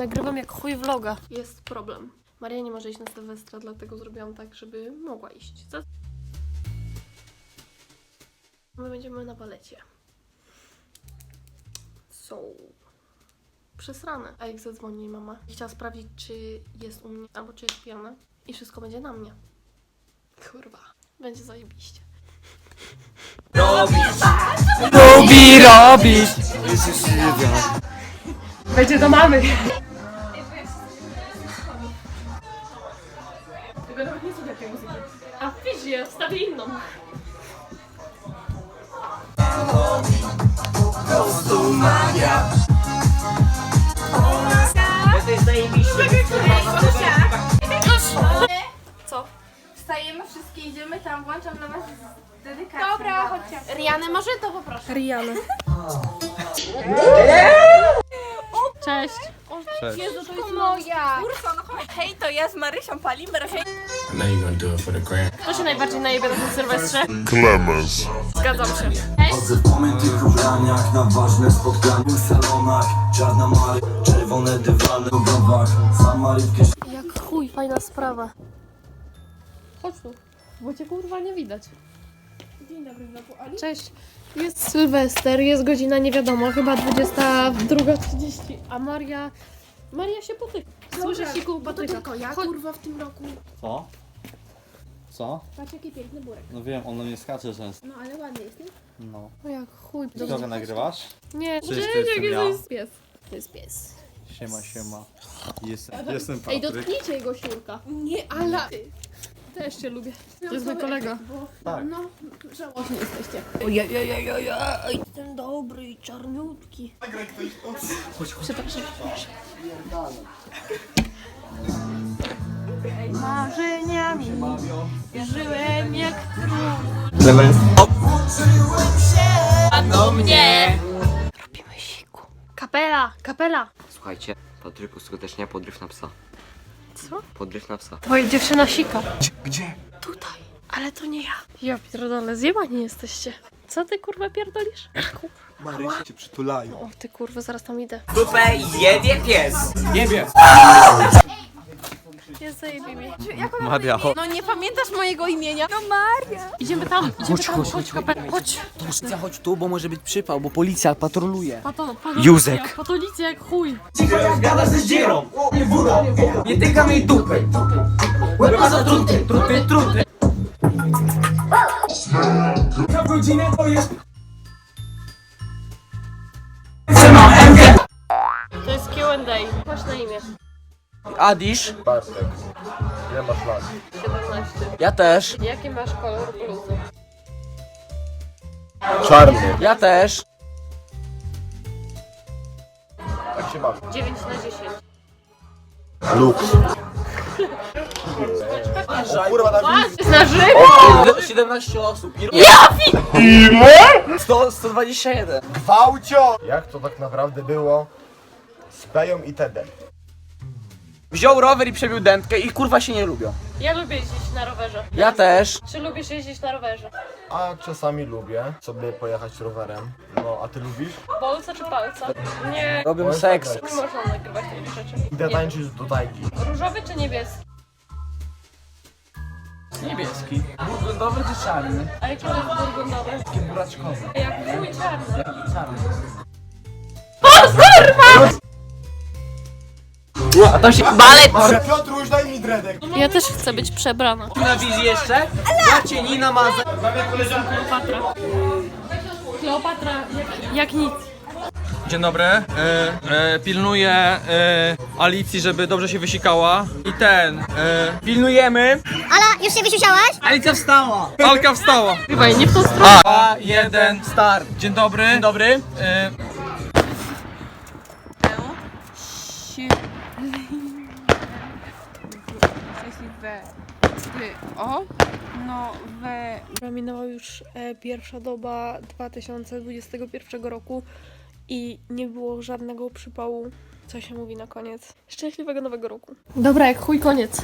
Nagrywam jak chuj vloga. Jest problem. Maria nie może iść na Sylwestra, dlatego zrobiłam tak, żeby mogła iść. Co? My będziemy na balecie. So... Przesrane. A jak zadzwoni mama? Chciała sprawdzić, czy jest u mnie, albo czy jest pijana. I wszystko będzie na mnie. Kurwa. Będzie zajebiście. Lubi robić! Będzie do mamy. Tego nawet nie słuchaj tej muzyki. A w fizie wstawię inną. Co? Wstajemy, wszystkie idziemy tam, włączam dla was dedykację. Dobra, chodźcie. Rianę może to poproszę. Rianę. Cześć. Cześć. Jezu, to jest Moja. Hej, to ja z Marysią Palimer. Hej. I know you're gonna do it for the gram. Kto się najbardziej najebie na tym Sylwestrze? Clemens. Zgadzam się. Chodzę po mytych ubraniach na ważne spotkania w salonach Czarna mary, czerwone dywany w browach Samarytkę Jak chuj, fajna sprawa. Chodź tu, bo cię kurwa nie widać. Dzień dobry, znowu Oli. Cześć. Jest Sylwester, jest godzina nie wiadomo, chyba 22.30, a Maria... Maria się potyka. Słyszę siku potyka. tylko ja, Chodź. kurwa, w tym roku. Co? Co? Patrz, jaki piękny burek. No wiem, on na mnie skacze często. No, ale ładny jest, nie? No. O jak chuj. Ty trochę nagrywasz? Nie, Cześć, nie, to jestem nie, ja. to jest pies. To jest pies. Siema, siema. Jestem, jestem Ej, Patryk. dotknijcie jego siurka. Nie, ale... Też cię lubię. To jest mój kolega. Tak. No, żałośnie jesteście. Ojej, ten dobry i czarniutki. Przepraszam, przepraszam. Marzeniami żyłem jak Robimy siku. Kapela, kapela. Słuchajcie, Patryku, skutecznie podryw na psa. Co? Podryw na psa. Twoja dziewczyna sika. Gdzie? Tutaj. Ale to nie ja. Ja pierdolę, zjebani jesteście. Co ty kurwa pierdolisz? Marysia cię przytulają. O ty kurwa, zaraz tam idę. Dupę jebie pies! Nie zajebie mnie. Maria, chodź. No nie pamiętasz mojego imienia? No Maria. Idziemy tam, idziemy tam, chodź, kapela, chodź. Policja, chodź tu, bo może być przypał, bo policja patroluje. Pato, pato, Józek. Patolicja jak chuj. Gadasz ze zdzierą! Nie tyka mi dupy! Łeb ma za truty, truty, truty! Na godzinę to jest... To jest Q&A. Masz na imię. Adisz, Bartek. Ile masz lat? 17. ja też, Jaki masz kolor bluzy? Czarny. ja też. Jak się masz? 9 na 10. Lux. O kurwa, na żywo! 17 osób. Ja Ile? 100, 121. Gwałcio! Jak to tak naprawdę było? Z Peją i Tedem. Wziął rower i przebił dętkę i kurwa się nie lubią. Ja lubię jeździć na rowerze. Ja też. Czy lubisz jeździć na rowerze? A czasami lubię sobie pojechać rowerem. No, a ty lubisz? Bolca czy palca? Nie. Robią seks. tak. Nie można nagrywać takich rzeczy. Idę Nie. tańczyć do tajki. Różowy czy niebieski? Niebieski. Burgundowy czy czarny? A jaki to jest burgundowy? Buraczkowy. Jak chuj czarny. Czarny. A tam się balet! Piotruś, daj mi dredek. Ja też chcę być przebrana. Na wizji jeszcze? Ja cię nie namazę. Kleopatra. Kleopatra jak, jak nic. Dzień dobry. E, e, pilnuję e, Alicji, żeby dobrze się wysikała. I ten. E, pilnujemy. Ala, już się wysiusiałaś? Alicja wstała. Alka wstała. Chyba nie w tą stronę. A, jeden. Start. Dzień dobry. Dzień dobry. E, O, no we... Minęła już e, pierwsza doba 2021 roku i nie było żadnego przypału. Co się mówi na koniec? Szczęśliwego nowego roku. Dobra, jak chuj koniec.